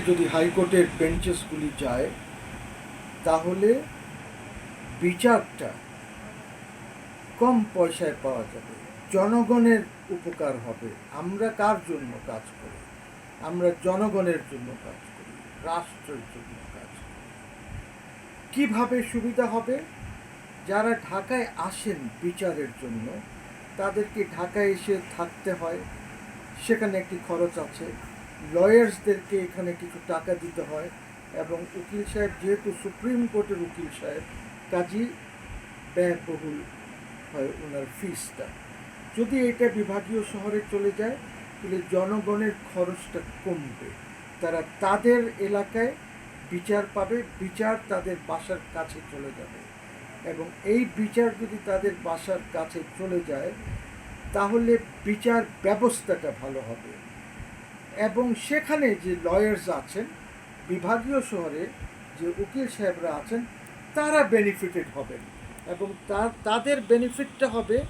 যদি হাইকোর্টের বেঞ্চেসগুলি যায়, তাহলে বিচারটা কম পয়সায় পাওয়া যাবে। জনগণের উপকার হবে। আমরা কার জন্য কাজ করি? আমরা জনগণের জন্য কাজ করি, রাষ্ট্রের জন্য কাজ করি। কীভাবে সুবিধা হবে? যারা ঢাকায় আসেন বিচারের জন্য, তাদেরকে ঢাকায় এসে থাকতে হয়। সেখানে একটি খরচ আছে। লয়ার্সদেরকে এখানে কিছু টাকা দিতে হয় এবং উকিল সাহেব, যেহেতু সুপ্রিম কোর্টের উকিল সাহেব, কাজী ব্যয়বহুল হয় ওনার ফিসটা যদি এটা বিভাগীয় শহরে চলে যায়, তাহলে জনগণের খরচটা কমবে। তারা তাদের এলাকায় বিচার পাবে, বিচার তাদের বাসার কাছে চলে যাবে। এবং এই বিচার যদি তাদের বাসার কাছে চলে যায়, তাহলে বিচার ব্যবস্থাটা ভালো হবে। এবং সেখানে যে লয়ার্স আছেন, বিভাগীয় শহরে যে উকিল সাহেবরা আছেন, তারা বেনিফিটেড হবেন। এবং তার তাদের বেনিফিটটা হবে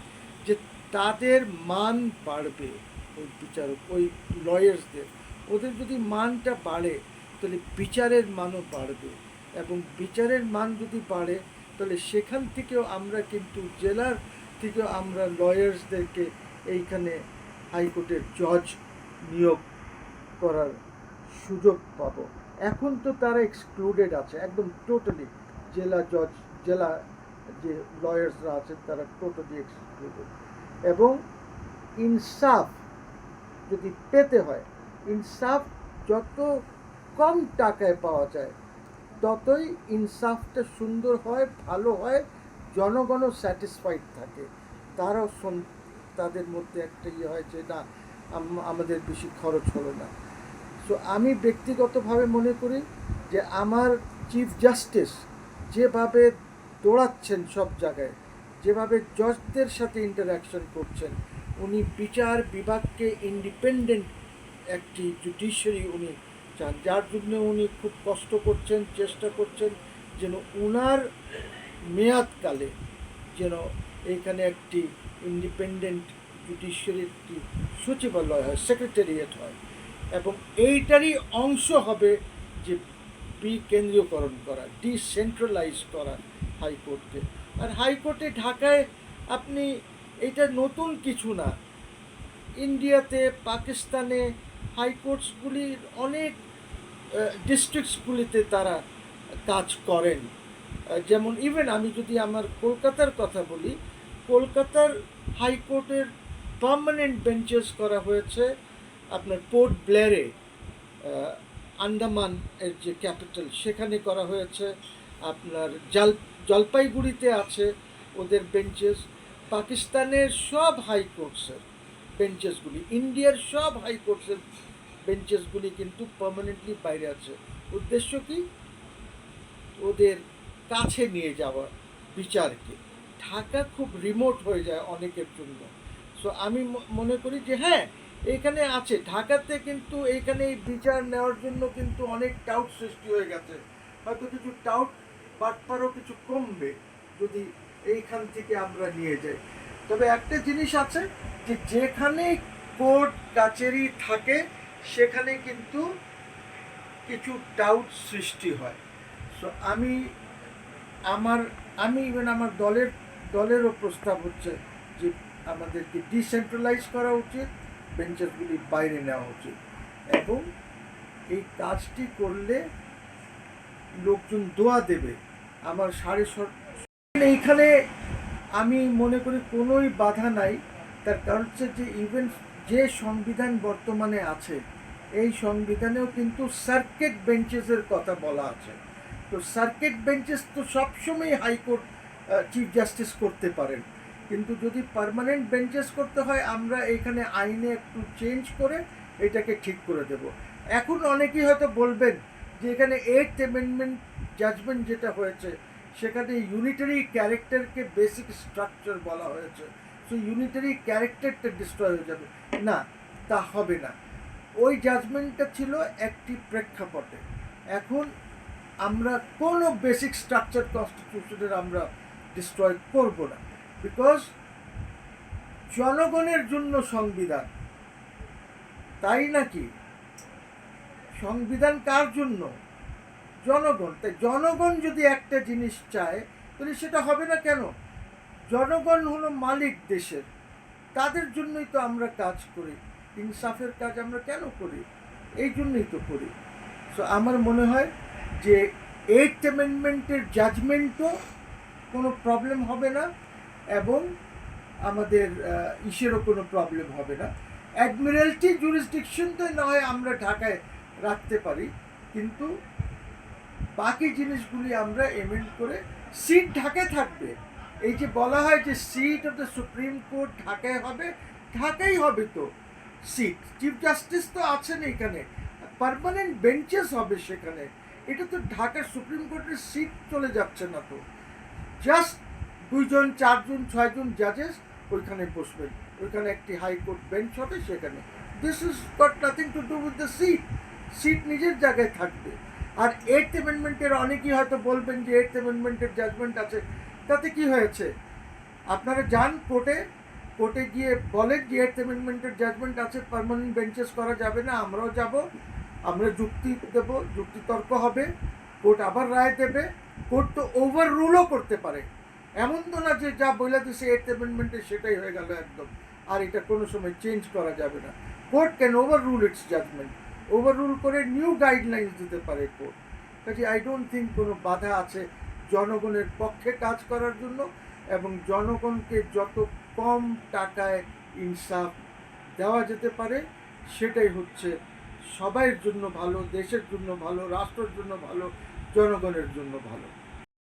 যে তাদের মান বাড়বে ওই বিচারক, ওই লয়ার্সদের ওদের যদি মানটা বাড়ে, তাহলে বিচারের মানও বাড়বে। এবং বিচারের মান যদি বাড়ে, তাহলে সেখান থেকেও আমরা কিন্তু, জেলার থেকেও আমরা লয়ার্সদেরকে এইখানে হাইকোর্টের জজ নিয়োগ করার সুযোগ পাব। এখন তো তারা এক্সক্লুডেড আছে, একদম টোটালি জেলা জজ জেলা যে লয়ার্সরা আছেন, তারা টোটালি এক্সক্লুডেড এবং ইনসাফ যদি পেতে হয় ইনসাফ যত কম টাকায় পাওয়া যায়, ততই ইনসাফটা সুন্দর হয়, ভালো হয়, জনগণও স্যাটিসফাইড থাকে। তারাও তাদের মধ্যে একটা ইয়ে হয় যে, না আমাদের বেশি খরচ হলো না। সো আমি ব্যক্তিগতভাবে মনে করি যে আমার চিফ জাস্টিস যেভাবে দৌড়াচ্ছেন সব জায়গায়, যেভাবে জজদের সাথে ইন্টারাকশন করছেন, উনি বিচার বিভাগকে ইন্ডিপেন্ডেন্ট একটি জুডিশিয়ারি উনি চান। যার জন্য উনি খুব কষ্ট করছেন, চেষ্টা করছেন যেন উনার মেয়াদকালে যেন এখানে একটি ইন্ডিপেন্ডেন্ট জুডিশিয়ারি একটি সচিবালয় হয় সেক্রেটারিয়েট হয়। এবং এইটারই অংশ হবে যে বিকেন্দ্রীয়করণ করা ডিসেন্ট্রালাইজ করা হাইকোর্টকে। আর হাইকোর্টে ঢাকায় আপনি এটা নতুন কিছু না। ইন্ডিয়াতে, পাকিস্তানে হাইকোর্টসগুলির অনেক ডিস্ট্রিক্টসগুলিতে তারা কাজ করেন। যেমন ইভেন আমি যদি আমার কলকাতার কথা বলি, কলকাতার হাইকোর্টের পার্মানেন্ট বেঞ্চেস করা হয়েছে। আপনার পোর্ট ব্লেয়ারে আন্দামান এর যে ক্যাপিটাল সেখানে করা হয়েছে। আপনার জল, জলপাইগুড়িতে আছে ওদের বেঞ্চেস পাকিস্তানের সব হাইকোর্টসের বেঞ্চেসগুলি ইন্ডিয়ার সব হাইকোর্টসের বেঞ্চেসগুলি কিন্তু পার্মানেন্টলি বাইরে আছে। উদ্দেশ্য কি? ওদের কাছে নিয়ে যাওয়া বিচারকে। ঢাকা খুব রিমোট হয়ে যায় অনেকের জন্য। সো আমি মনে করি যে হ্যাঁ এখানে আছে। ঢাকাতে কিন্তু এইখানে এই বিচার নেওয়ার জন্য কিন্তু অনেক টাউট সৃষ্টি হয়ে গেছে। হয়তো কিছু টাউট বাটপারও কিছু কমবে যদি এইখান থেকে আমরা নিয়ে যাই। তবে একটা জিনিস আছে যে, যেখানে কোর্ট কাচেরি থাকে, সেখানে কিন্তু কিছু ডাউট সৃষ্টি হয়। সো আমি, আমার, আমি ইভেন আমার দলের, দলেরও প্রস্তাব হচ্ছে যে আমাদেরকে ডিসেন্ট্রালাইজ করা উচিত বেঞ্চেসগুলি বাইরে নেওয়া উচিত। এবং এই কাজটি করলে লোকজন দোয়া দেবে। আমার সাড়ে ছ- এইখানে আমি মনে করি কোনোই বাধা নাই। তার কারণ হচ্ছে যে ইভেন যে সংবিধান বর্তমানে আছে, এই সংবিধানেও কিন্তু সার্কিট বেঞ্চেসের কথা বলা আছে। তো সার্কিট বেঞ্চেস তো সবসময় হাইকোর্ট চিফ জাস্টিস করতে পারেন। কিন্তু যদি পার্মানেন্ট বেঞ্চেস করতে হয়, আমরা এখানে আইনে একটু চেঞ্জ করে এটাকে ঠিক করে দেব। এখন অনেকেই হয়তো বলবেন যে এখানে এইট অ্যামেন্ডমেন্ট জাজমেন্ট যেটা হয়েছে, সেখানে ইউনিটারি ক্যারেক্টারকে বেসিক স্ট্রাকচার বলা হয়েছে। সো ইউনিটারি ক্যারেক্টারটা ডিস্ট্রয় হয়ে যাবে। না, তা হবে না। ওই জাজমেন্টটা ছিল একটি প্রেক্ষাপটে। এখন আমরা কোনো বেসিক স্ট্রাকচার কনস্টিটিউশনের আমরা ডিস্ট্রয় করব না। বিকজ জনগণের জন্য সংবিধান। তাই নাকি? সংবিধান কার জন্য? জনগণ। তাই জনগণ যদি একটা জিনিস চায়, তাহলে সেটা হবে না কেন? জনগণ হলো মালিক দেশের। তাদের জন্যই তো আমরা কাজ করি। ইনসাফের কাজ আমরা কেন করি? এই জন্যই তো করি। সো আমার মনে হয় যে এইট অ্যামেন্ডমেন্টের জাজমেন্টও কোনো প্রবলেম হবে না। এবং আমাদের ইসেরও কোনো প্রবলেম হবে না। অ্যাডমিরালটি জুরিসডিকশন তো না হয় আমরা ঢাকায় রাখতে পারি, কিন্তু বাকি জিনিসগুলি আমরা এমেন্ড করে সিট ঢাকায় থাকবে। এই যে বলা হয় যে seat of the supreme court ঢাকায় হবে, ঢাকাই হবে তো সিট চিফ জাস্টিস তো আছেন এখানে পারমানেন্ট বেঞ্চেস হবে সেখানে। এটা তো ঢাকার সুপ্রিম কোর্টের সিট চলে যাচ্ছে না তো। জাস্ট দুইজন চারজন, ছয়জন জাজেস ওইখানে বসবেন। ওইখানে একটি হাইকোর্ট বেঞ্চ হবে সেখানে। This is got nothing to do with the seat seat নিজের জায়গায় থাকবে। আর এইট অ্যামেন্ডমেন্টের অনেকেই হয়তো বলবেন যে এইট অ্যামেন্ডমেন্টের জাজমেন্ট আছে। তাতে কি হয়েছে? আপনারা যান কোর্টে। কোর্টে গিয়ে বলেন যে এইট অ্যামেন্ডমেন্টের জাজমেন্ট আছে পার্মানেন্ট বেঞ্চেস করা যাবে না, আমরাও যাব। আমরা যুক্তি দেব যুক্তিতর্ক হবে। কোর্ট আবার রায় দেবে। কোর্ট তো ওভার রুলও করতে পারে। এমন তো না যে যা বলে দিছে এইট অ্যামেন্ডমেন্টে সেটাই হয়ে গেল একদম। আর এটা কোনো সময় চেঞ্জ করা যাবে না। Court can overrule its judgement overrule করে নিউ গাইডলাইন্স দিতে পারে কোর্ট কাজে আই ডোন্ট থিঙ্ক কোনো বাধা আছে জনগণের পক্ষে কাজ করার জন্য এবং জনগণকে যত কম টাকায় ইনসাফ দেওয়া যেতে পারে, সেটাই হচ্ছে সবাইয়ের জন্য ভালো, দেশের জন্য ভালো, রাষ্ট্রের জন্য ভালো, জনগণের জন্য ভালো।